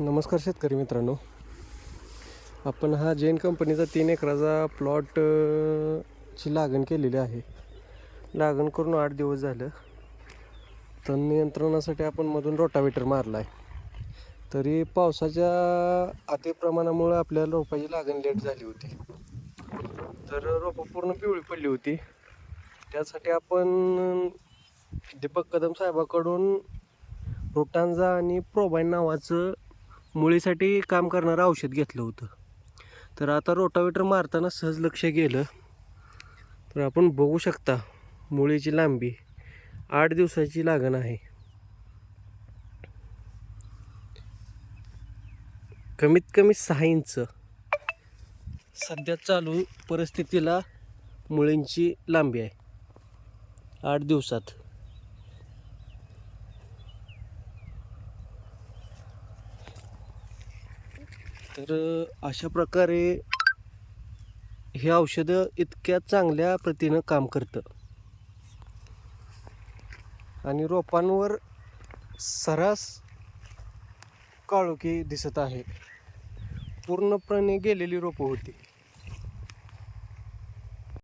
नमस्कार शेतकरी मित्रांनो. आपण हा जैन कंपनीचा तीन एकराचा प्लॉट ची लागण केलेली आहे. लागण करून आठ दिवस झालं. तर नियंत्रणासाठी आपण मधून रोटावेटर मारला आहे तरी पावसाच्या अतिप्रमाणामुळे आपल्या रोपाची लागण लेट झाली होती. तर रोपं पूर्ण पिवळी पडली होती. त्यासाठी आपण दीपक कदम साहेबाकडून रोटांजा आणि प्रोबाईन नावाचं मुळीसाठी काम करणारं औषध घेतलं होतं. तर आता रोटावेटर मारताना सहज लक्ष गेलं. तर आपण बघू शकता मुळीची लांबी आठ दिवसाची लागण आहे. कमीत कमी सहा इंच. सध्या चालू परिस्थितीला मुळींची लांबी आहे. आठ दिवसात. तर अशा प्रकारे हे औषधं इतक्या चांगल्या प्रतीनं काम करतं. आणि रोपांवर सरास काळोखी दिसत आहे. पूर्णपणे गेलेली रोपं होती.